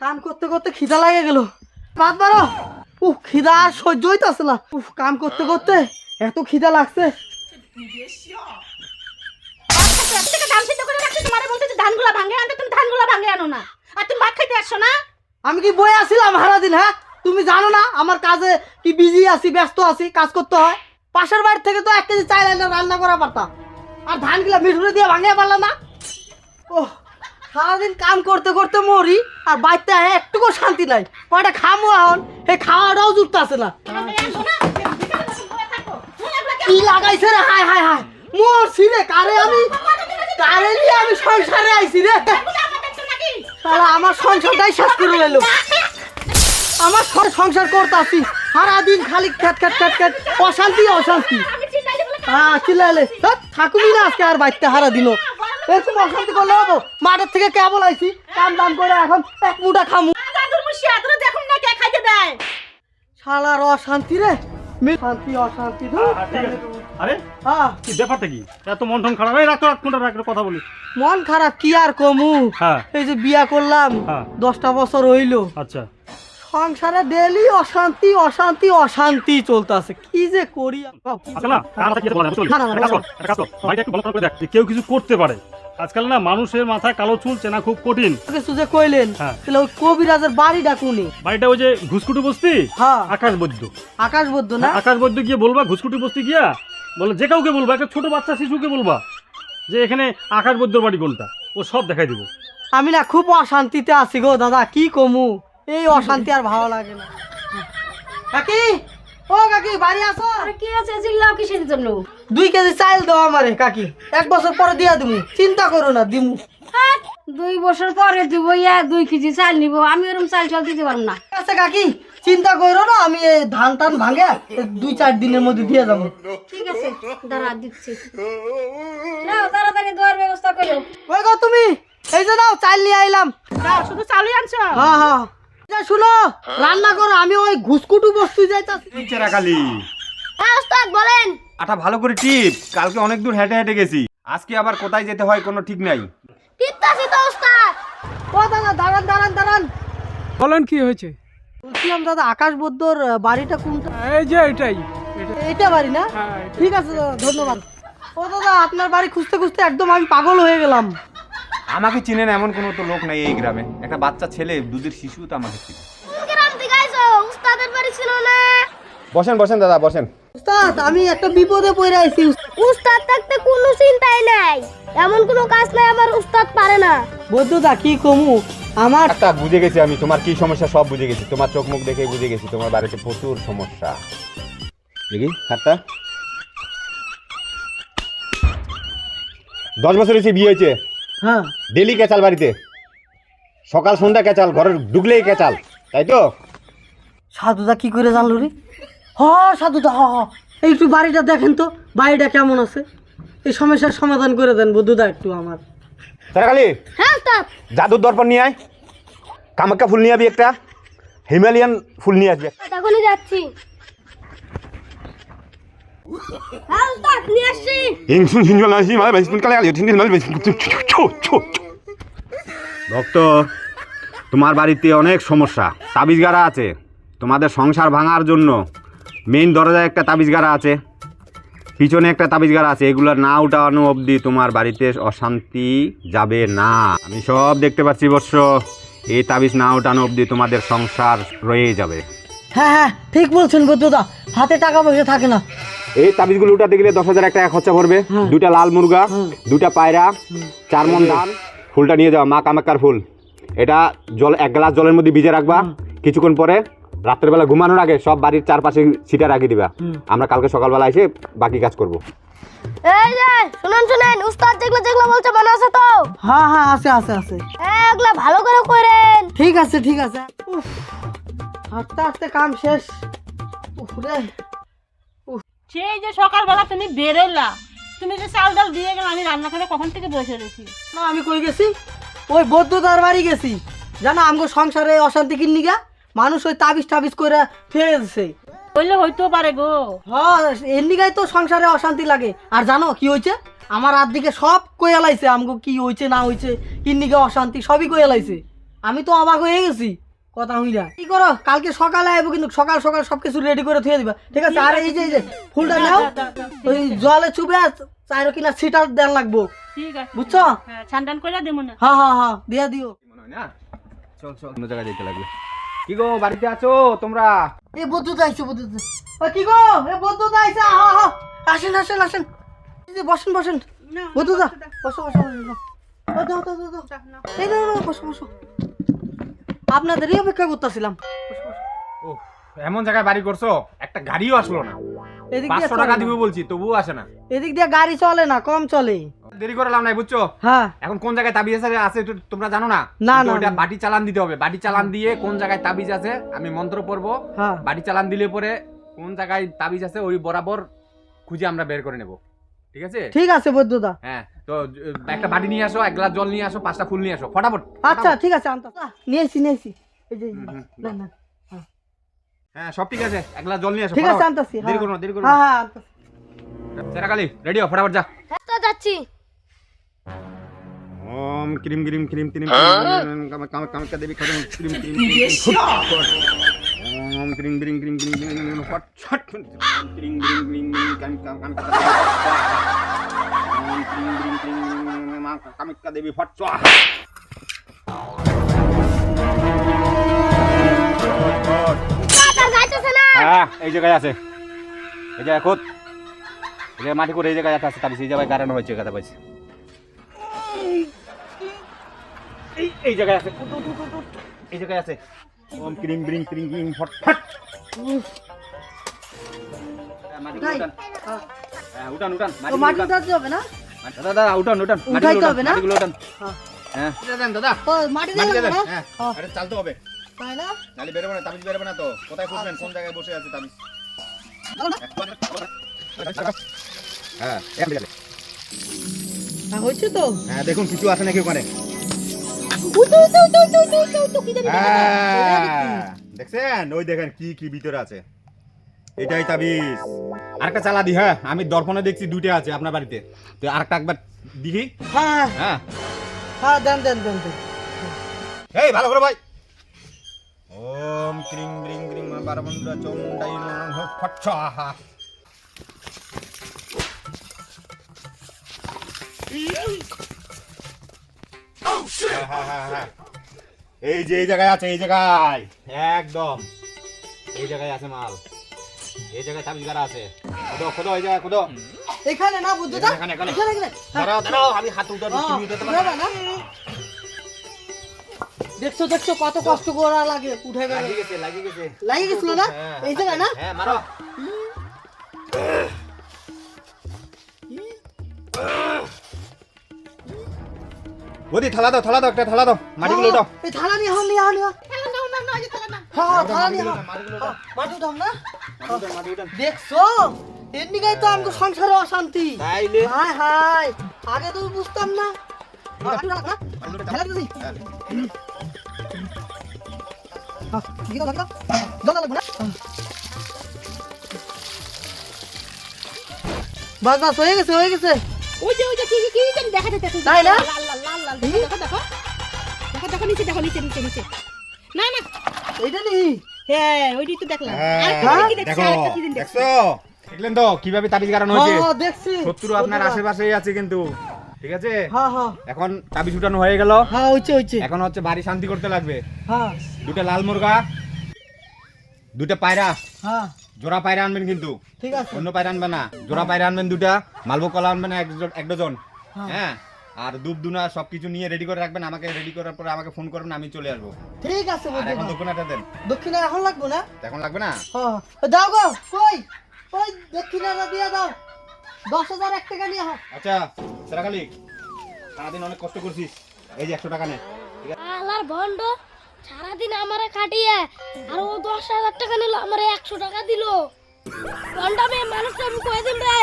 কাম করতে করতে খিদা লাগে গেল। ভাত বারো উহ খিদা আর সহ্য হইতাছে না। উহ কাম করতে করতে এত খিদা লাগছে। ধানগুলা ধানগুলা আমি কি বই আসছিলাম সারাদিন হ্যাঁ? তুমি জানো না, আমার কাজে কি বিজি আছি, ব্যস্ত আছি, কাজ করতে হয়। পাশের বাড়ি থেকে তো এক কেজি এনে রান্না করা পারতাম। আর ধানগুলা মিঠুরে দিয়ে ভাঙিয়ে পারলাম না। ও সারাদিন কাম করতে করতে মরি, আর বাড়িতে একটুকু শান্তি নাই। কয়টা খামো এখন? এই খাওয়াটাও জুটতে আছে না। কি লাগাইছে রে? হায় হায় হায়। মরছি রে, কারে আমি? কারে নিয়ে আমি সংসারে আইছি রে? এগুলা আমার সংসারটাই শেষ করে গেল আমার সংসার করতাছি। সারাদিন খালি খ্যাট খ্যাট খ্যাট খ্যাট অশান্তি অশান্তি। হ্যাঁ চিল্লাইলে। থাকুবি না আজকে আর বাড়িতে হারা দিন এরকম অশান্তি করলে হব? মাঠের থেকে কেবল আইছি? কাম দাম করে এখন এক মুঠা খামু। দাদুর মুশিয়া তোরা দেখুন না কে খাইতে দেয়। শালার অশান্তি রে। শান্তি অশান্তি। হ্যাঁ, ঠিক আছে। আরে হ্যাঁ। কি ব্যাপারটা কি? এত মন টন খারাপ? এই রাখো এক মিনিট রাখো কথা বলি। মন খারাপ কি আর কমু? হ্যাঁ। এই যে বিয়া করলাম হ্যাঁ। দশটা বছর হইল। আচ্ছা। সংসারে ডেলি অশান্তি অশান্তি অশান্তি চলতেছে। কি যে করি? আচ্ছা কেউ কিছু করতে পারে। আজকাল না মানুষের মাথায় কালো চুল চেনা খুব কঠিন। কিছু যে কইলেন হ্যাঁ। তাহলে ওই কবিরাজের বাড়িটা কোনে? বাড়িটা ওই যে ঘুসকুটি বস্তি? হ্যাঁ। আকাশ বৈদ্য আকাশ বদ্ধ না? আকাশ বৈদ্য গিয়ে বলবা ঘুসকুটি বস্তি গিয়া? বলে যে কাউকে বলবা একটা ছোট বাচ্চা শিশুকে বলবা যে এখানে আকাশ বৈদ্যর বাড়ি কোনটা? ও সব দেখাই দিব। আমি না খুব অশান্তিতে আছি গো দাদা কি কমু? এই অশান্তি আর ভালো লাগে না। কাকি? ও কাকি বাড়ি আসো। আরে কি আছে? চিল্লাও কিসের জন্য? দুই কেজি চাল দাও আমারে কাকি। এক বছর পরে দিয়া দিমু চিন্তা করো না দিমু। দুই বছর পরে দিব ইয়া দুই কেজি চাল নিব। আমি ওরকম চাল চাল দিতে পারব না। কাকি চিন্তা করো না আমি এই ধান টান ভাঙে দুই চার দিনের মধ্যে দিয়ে যাব। ঠিক আছে দাঁড়া দিচ্ছি। নাও তাড়াতাড়ি দেওয়ার ব্যবস্থা করো। ওই গো তুমি এই যে নাও চাল নিয়ে আইলাম। শুধু চালুই আনছো? হ্যাঁ হ্যাঁ। যা শুনো রান্না করো আমি ওই ঘুসকুটু বস্তু যাইতাছি। চেরাকালি হ্যাঁ ওস্তাদ বলেন। আটা ভালো করে টিপ কালকে অনেক দূর হেঁটে হেঁটে গেছি। আজকে আবার কোথায় যেতে হয় কোনো ঠিক নাই। টিপতাছি তো ওস্তাদ। ও দাদা দাঁড়ান দাঁড়ান দাঁড়ান। বলেন কি হয়েছে? বলছিলাম দাদা আকাশ বদ্যর বাড়িটা কোনটা? এই যে এটাই। এটা বাড়ি না? হ্যাঁ, ঠিক আছে দাদা ধন্যবাদ। ও দাদা আপনার বাড়ি খুঁজতে খুঁজতে একদম আমি পাগল হয়ে গেলাম। আমাকে চিনেন এমন কোনো তো লোক নাই এই গ্রামে। একটা বাচ্চা ছেলে দুধের শিশু তো আমাকে চিনে গ্রাম থেকে আইছো? উস্তাদের বাড়ি ছিল না? বসেন বসেন দাদা বসেন। উস্তাদ আমি একটা বিপদে পড়ে আইছি উস্তাদ। থাকতে কোনো চিন্তাই নাই। এমন কোনো কাজ নাই আমার উস্তাদ পারে না। বৈদ্যদা কি কমু? আমার একটা বুঝে গেছি আমি। তোমার কি সমস্যা? সব বুঝে গেছি। তোমার চোখ মুখ দেখে বুঝে গেছি। তোমার বাড়িতে প্রচুর সমস্যা। দেখি হাতটা। দশ বছর হয়েছে বিয়ে হয়েছে। হ্যাঁ। ডেলি কেচাল বাড়িতে। সকাল সন্ধ্যা কেচাল ঘরে ঢুকলেই কেচাল তাই তো? সাধুদা কি করে জানলো রে? হ সাধুদা হ হ। এই একটু বাড়িটা দেখেন তো বাড়িটা কেমন আছে? এই সমস্যার সমাধান করে দেন বন্ধুদা একটু আমার। তারাকালি হ্যাঁ উস্তাদ। জাদুর দর্পণ নিয়ে আয়। কামাক্কা ফুল নিয়ে আবি একটা হিমালয়ান ফুল নিয়ে আসবে। তখনই যাচ্ছি হ্যাঁ উস্তাদ নিয়ে আসছি ভক্ত তোমার বাড়িতে অনেক সমস্যা তাবিজ গাড়া আছে তোমাদের সংসার ভাঙার জন্য মেইন দরজায় একটা তাবিজ গাড়া আছে পিছনে একটা তাবিজ গাড়া আছে এগুলো না উঠানো অবধি তোমার বাড়িতে অশান্তি যাবে না আমি সব দেখতে পাচ্ছি বর্ষ এই তাবিজ না উঠানো অবধি তোমাদের সংসার রয়ে যাবে হ্যাঁ হ্যাঁ ঠিক বলছেন বন্ধুদা হাতে টাকা পয়সা থাকে না এই তাবিজগুলো উঠাতে দেখলে দশ হাজার এক টাকা খরচা পড়বে। দুইটা লাল মুরগা দুইটা পায়রা চার মন ধান ফুলটা নিয়ে যাওয়া মা কামাক্কার ফুল। এটা জল এক গ্লাস জলের মধ্যে ভিজে রাখবা। কিছুক্ষণ পরে রাত্রের বেলা ঘুমানোর আগে সব বাড়ির চারপাশে সিটা রাখিয়ে দিবা। আমরা কালকে সকালবেলা এসে বাকি কাজ করব। এই যে শুনুন শুনেন উস্তাদ যেগুলো যেগুলো বলছে মনে আছে তো? হ্যাঁ হ্যাঁ আছে আছে আছে। হ্যাঁ ভালো করে করেন। ঠিক আছে ঠিক আছে। উফ, আস্তে আস্তে কাম শেষ। উফ রে সেই যে সকালবেলা তুমি বেরোলা তুমি যে চাল ডাল দিয়ে গেলে আমি রান্না করে কখন থেকে বসে রয়েছি? না আমি কই গেছি? ওই বৌদ্ধদার বাড়ি গেছি। জানো আমগো সংসারে অশান্তি কিন্নি মানুষ ওই তাবিজ টাবিজ করে ফেলছে। বললে হইতেও পারে গো। হ্যাঁ এমনি গায়ে তো সংসারে অশান্তি লাগে। আর জানো কি হয়েছে আমার আর দিকে সব কয়ে লাইছে আমগো কি হয়েছে না হয়েছে কিন্নিকে অশান্তি সবই কয়ে লাইছে। আমি তো অবাক হয়ে গেছি। কথা হইলা। কি করো? কালকে সকালে আইবো কিন্তু সকাল সকাল সবকিছু রেডি করে থুয়ে দিবা। ঠিক আছে? আর এই যে এই যে ফুলটা নাও। ওই জলে চুবে চাইর কিনা সিটার দেন লাগবো। ঠিক আছে। বুঝছ? হ্যাঁ ছান করে দেবো না। হ্যাঁ হ্যাঁ হ্যাঁ দিয়া দিও। মনে হয় না? চল চল। অন্য জায়গায় যেতে লাগবে। কি গো বাড়িতে আছো তোমরা? এ বদ্ধতা আইছে বদ্ধতা ও কি গো? এ বদ্ধতা আইছে হা হা আসেন আসেন আসেন। এই যে বসেন বসেন। বদ্ধতা বসো বসো। বসো দাও দাও দাও দাও। এই দাও বসো বসো। আপনাদেরই অপেক্ষা করতেছিলাম। ও এমন জায়গায় বাড়ি করছ একটা গাড়িও আসলো না। এদিক দিয়ে পাঁচশো টাকা চলে দিব না। বলছি তবুও আসে না। এদিক দিয়ে গাড়ি চলে না কম চলে। দেরি করে লাভ নাই বুঝছ? হ্যাঁ। এখন কোন জায়গায় তাবিজ আছে আছে তোমরা জানো না? না, কিন্তু না, ওটা না। বাটি চালান দিতে হবে। বাটি চালান দিয়ে কোন জায়গায় তাবিজ আছে আমি মন্ত্র পড়ব। হ্যাঁ। বাটি চালান দিলে পরে কোন জায়গায় তাবিজ আছে ওই বরাবর খুঁজে আমরা বের করে নেব। ঠিক আছে ঠিক আছে বদ্ধতা হ্যাঁ তো একটা বাটি নিয়ে আসো এক গ্লাস জল নিয়ে আসো পাঁচটা ফুল নিয়ে আসো ফটাফট আচ্ছা ঠিক আছে আনতা নিয়েছি নিয়েছি এই যে হ্যাঁ সব ঠিক আছে এক গ্লাস জল নিয়ে আসো ঠিক আছে। আনতাছি দেরি হ্যাঁ করো না দেরি করো হ্যাঁ হ্যাঁ আনতাছি। সেরাকালি রেডি হো ফটাফট যা তো যাচ্ছি ওম ক্রিম ক্রিম ক্রিম ক্রিম কাম কাম কাম কা দেবী খরম ক্রিম ক্রিম ওম ক্রিম ক্রিম ক্রিম ক্রিম ক্রিম ফট ছট ক্রিম ক্রিম ক্রিম কাম কাম কাম কা ওম ক্রিম ক্রিম ক্রিম কাম কা দেবী ফট না হ্যাঁ এই জায়গায় আছে এই জায়গায় খোদ এই মাটি করে এই জায়গায় আছে তাবিজ এই জায়গায় গাড়ানো হয়েছে কথা পাইছি এই জায়গায় আছে। এই জায়গায় আছে ওম ক্রিম ব্রিং ক্রিম ক্রিম ফট ফট। হ্যাঁ, মাটিগুলো উঠাই। উঠান। হ্যাঁ। হ্যাঁ, উঠান উঠান। তো মাটিগুলো মাটি উঠাতে হবে না? দাদা দাদা উঠান উঠান। মাটিগুলো হবে না? মাটিগুলো উঠান। হ্যাঁ। হ্যাঁ। দাদা। মাটি মাটি দেন হ্যাঁ হ্যাঁ। আরে চালতে হবে। তাই না? নালি বেরোবে না তাবিজ বেরোবে না তো। কোথায় খুঁজবেন? কোন জায়গায় বসে আছে তাবিজ? হ্যাঁ। হ্যাঁ, হয়েছে তো। হ্যাঁ দেখুন কিছু আছে নাকি ওখানে? দেখছেন? ওই দেখেন কি কি ভিতরে আছে। এটাই তাবিজ। আরেকটা চালা দি হ্যাঁ আমি দর্পণে দেখছি দুইটা আছে আপনার বাড়িতে। তো আরেকটা একবার দিহি হ্যাঁ। হ্যাঁ। হ্যাঁ দেন দেন দেন দেন। এই ভালো করে ভাই। ওম ক্রিং ব্রিং গ্রিং বারবন্দ্র চন্ডাই ফটছ আহা। এই যে এই জায়গায় আছে এই জায়গায়। একদম। এই জায়গায় আছে মাল। এই জায়গায় তাবিজ গাড়া আছে। খোদো খোদো এই জায়গায় খোদো। এখানে না বুদ্ধতা এখানে, এখানে। এখানে এখানে। হ্যাঁ। দাঁড়াও দাঁড়াও আমি হাত উঠাবো হ্যাঁ, তুমি পারবে উঠাবে না? দেখছ দেখছ কত কষ্ট করা লাগে উঠে গেলে। লাগিয়ে গেছে লাগিয়ে গেছে। লাগে গেছিল না? হ্যাঁ, এই জায়গায় না? হ্যাঁ মারো। বদি থালা দাও থালা দাও একটা থালা দাও। মাটিগুলো দাও এই থালা নিয়ে হন নিয়ে হন নিয়ে। হ্যাঁ থালা নিয়ে হ্যাঁ, মাটি উঠাম না? দেখছ? এমনি গাই তো আমাকে সংসারে অশান্তি। তাইলে? হাই হাই আগে তো বুঝতাম না। মাটি না দিছি হ্যাঁ, দিয়ে দাও, জল লাগবে না? হ্যাঁ। বাস বাস হয়ে গেছে হয়ে গেছে। ওই যে ওই যে কি কি কি দেখা যাচ্ছে তাই না? লাল লাল লাল লাল দেখো দেখো দেখো। দেখো দেখো নিচে দেখো নিচে নিচে নিচে। না না। এইটা নি হ্যাঁ ওইটাই তো দেখলাম। হ্যাঁ, কি দেখছি দেখো কি জানি দেখছ। দেখলেন তো কীভাবে তাবিজ গাড়ানো হয়েছে? হ্যাঁ দেখছি। শত্রু আপনার আশেপাশেই আছে কিন্তু। ঠিক আছে? হ্যাঁ হ্যাঁ। এখন তাবিজ উঠানো হয়ে গেল। হ্যাঁ হইছে এখন হচ্ছে বাড়ি শান্তি করতে লাগবে। হ্যাঁ। দুটা লাল মুরগা দুটা পায়রা। হ্যাঁ। জোড়া পায়রা আনবেন কিন্তু। ঠিক আছে। অন্য পায়রা আনবেন না। জোড়া পায়রা আনবেন দুটা মালভোগ কলা আনবেন এক ডজন। হ্যাঁ। আর দুধ দুনা সবকিছু নিয়ে রেডি করে রাখবেন আমাকে রেডি করার পরে আমাকে ফোন করবেন আমি চলে আসব। ঠিক আছে আর এখন দক্ষিণাটা দেন। দক্ষিণা এখন লাগবো না? এখন লাগবে না? হ্যাঁ দাও গো কই? কই দক্ষিণাটা দিয়ে দাও। দশ হাজার এক টাকা নিয়ে হ্যাঁ আচ্ছা সেরাখালি সারাদিন অনেক কষ্ট করছিস। এই যে একশো টাকা নে। আলার ভন্ড সারাদিন আমারে খাটিয়ে আর ও দশ হাজার টাকা নিল আমারে একশো টাকা দিল। ভন্ড মেয়ে মানুষটা আমি কয়ে দিন রে?